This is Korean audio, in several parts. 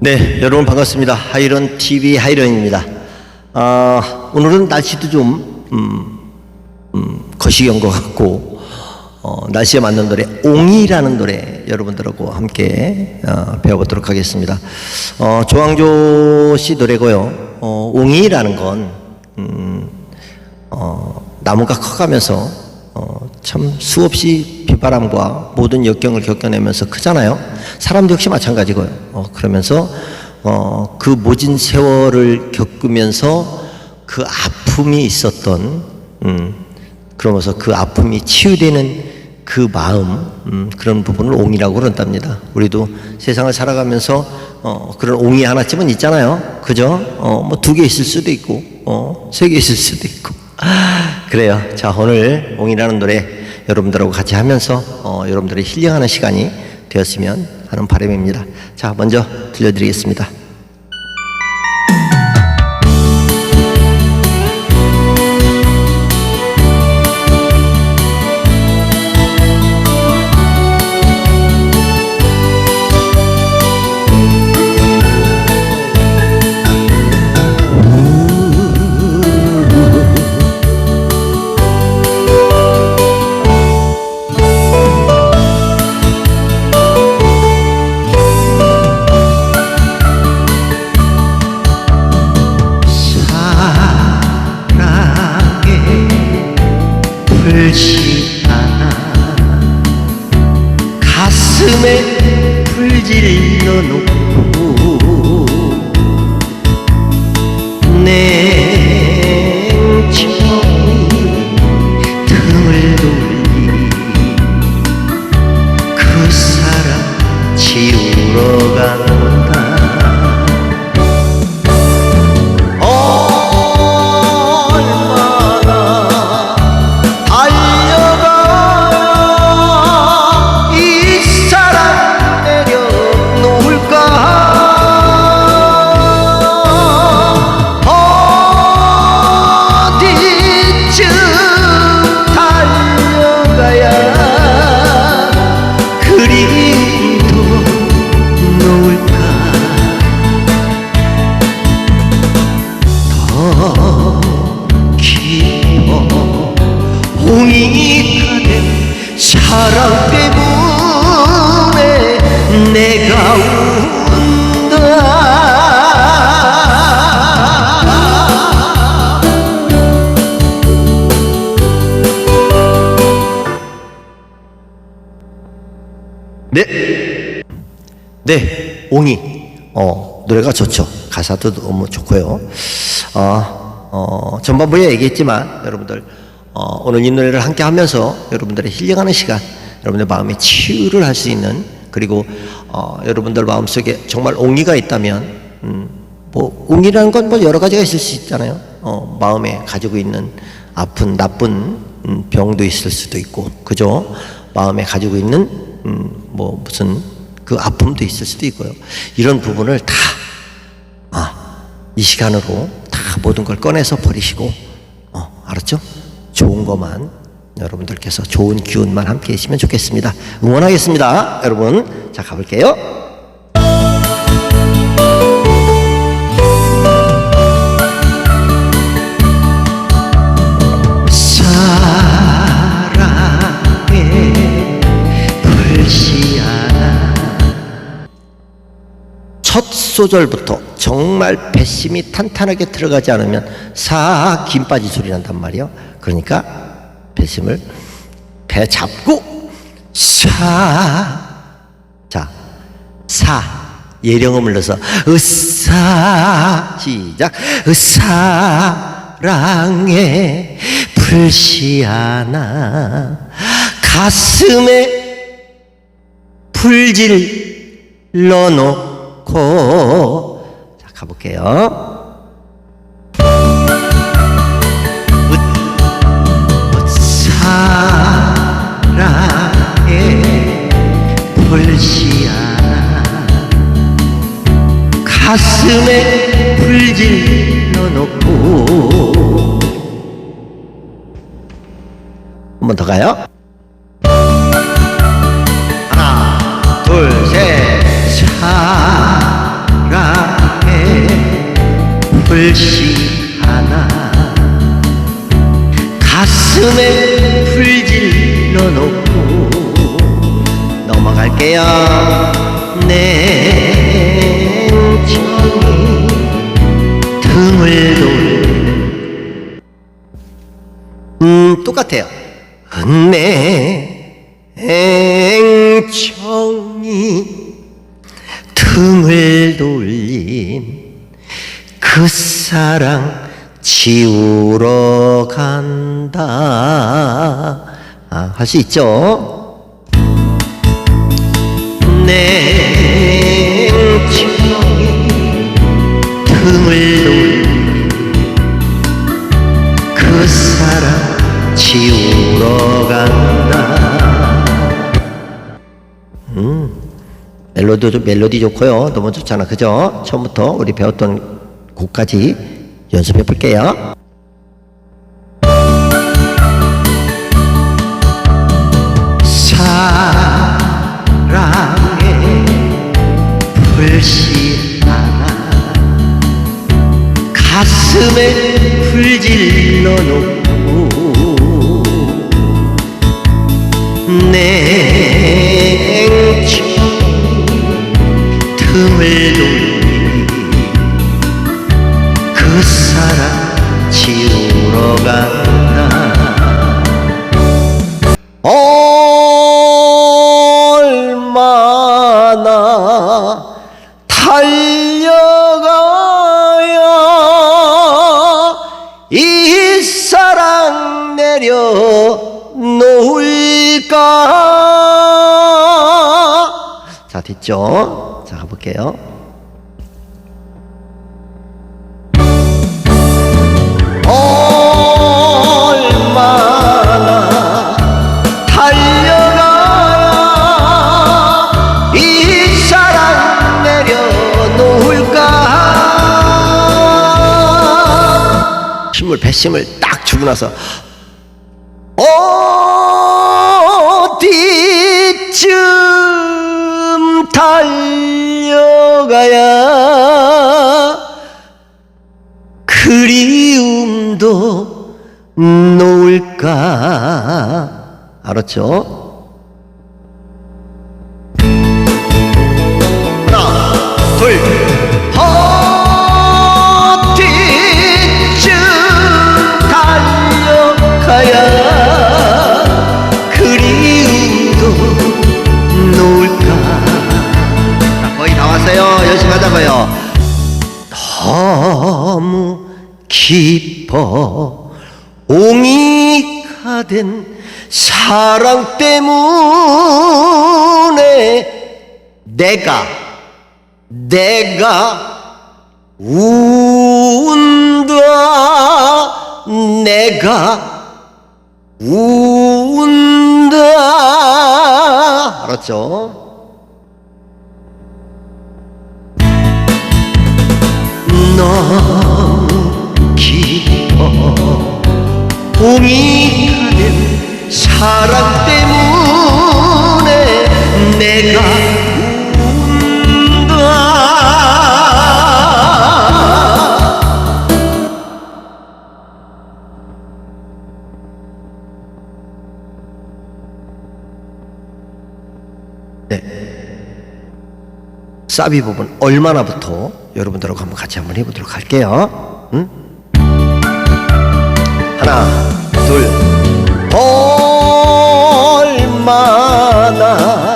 네 여러분 반갑습니다. 하이런 TV 하이런입니다. 아, 오늘은 날씨도 좀 음, 음, 거시기한 것 같고 어, 날씨에 맞는 노래 옹이라는 노래 여러분들하고 함께 어, 배워보도록 하겠습니다. 어, 조항조 씨 노래고요. 어, 옹이라는 건 음, 어, 나무가 커가면서 어, 참 수없이 비바람과 모든 역경을 겪어내면서 크잖아요. 사람도 역시 마찬가지고요. 어, 그러면서 어, 그 모진 세월을 겪으면서 그 아픔이 있었던 음, 그러면서 그 아픔이 치유되는 그 마음 음, 그런 부분을 옹이라고 그런답니다. 우리도 세상을 살아가면서 어, 그런 옹이 하나쯤은 있잖아요. 그죠? 어, 뭐 두 개 있을 수도 있고 어, 세 개 있을 수도 있고 그래요. 자 오늘 옹이라는 노래 여러분들하고 같이 하면서 어, 여러분들의 힐링하는 시간이 되었으면 하는 바람입니다. 자 먼저 들려드리겠습니다. 가슴에 불질러 놓고 된 사랑 때문에 내가 운다 네. 네, 옹이. 어, 노래가 좋죠. 가사도 너무 좋고요. 어, 어, 전반부에 얘기했지만 여러분들 어, 오늘 이 노래를 함께 하면서 여러분들의 힐링하는 시간, 여러분들 마음의 치유를 할 수 있는 그리고 어, 여러분들 마음속에 정말 옹이가 있다면 음, 뭐 옹이라는 건 뭐 여러 가지가 있을 수 있잖아요. 어, 마음에 가지고 있는 아픈 나쁜 음, 병도 있을 수도 있고 그죠? 마음에 가지고 있는 음, 뭐 무슨 그 아픔도 있을 수도 있고요. 이런 부분을 다, 아, 이 시간으로 다 모든 걸 꺼내서 버리시고, 어, 알았죠? 좋은 것만 여러분들께서 좋은 기운만 함께 계시면 좋겠습니다. 응원하겠습니다. 여러분. 자, 가볼게요. 첫 소절부터 정말 배심이 탄탄하게 들어가지 않으면 사 김빠지 소리 난단 말이에요. 그러니까 배심을 배 잡고 사. 자, 사. 예령음을 넣어서 으사. 시작. 으사랑에 불지 않아 가슴에 불질 넣어놓고. 자 가볼게요. 불지 않아. 가슴에 불질러 놓고. 한번 더 가요. 둘셋. 사랑에 불씨 하나. 가슴에 불질러 놓고 넘어갈게요 냉정히 등을 돌 음, 똑같아요. 냉정히 등을 돌린 그 사랑 지우러 간다. 아, 할 수 있죠? 등을 돌린 그 사랑 지우러 간다. 음, 멜로디 좀 멜로디 좋고요. 너무 좋잖아, 그죠? 처음부터 우리 배웠던 곡까지 연습해 볼게요. 사랑에 불씨 하나 가슴에 불질러 놓고 자 됐죠? 자 가볼게요. 얼마나 달려가야 이 사랑 내려놓을까? 힘을 배심을 딱 주고 나서 자고요. 너무 깊어 옹이가 된 사랑 때문에 내가 내가 운다 내가 운다 알았죠? 네. 사비 부분 얼마나부터 여러분들하고 한번 같이 한번 해보도록 할게요. 응? 하나, 둘, 얼마나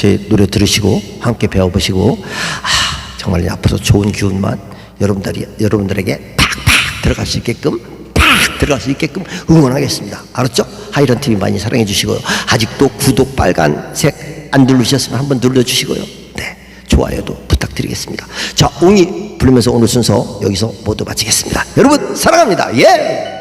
제 노래 들으시고 함께 배워보시고 아, 정말 앞으로 좋은 기운만 여러분들이 여러분들에게 팍팍 들어갈 수 있게끔 팍 들어갈 수 있게끔 응원하겠습니다. 알았죠? 하이런 TV 많이 사랑해 주시고요. 아직도 구독 빨간색 안 누르셨으면 한번 눌러 주시고요. 네, 좋아요도 부탁드리겠습니다. 자, 웅이 부르면서 오늘 순서 여기서 모두 마치겠습니다. 여러분 사랑합니다. 예.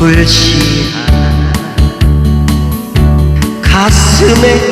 불씨하나 가슴에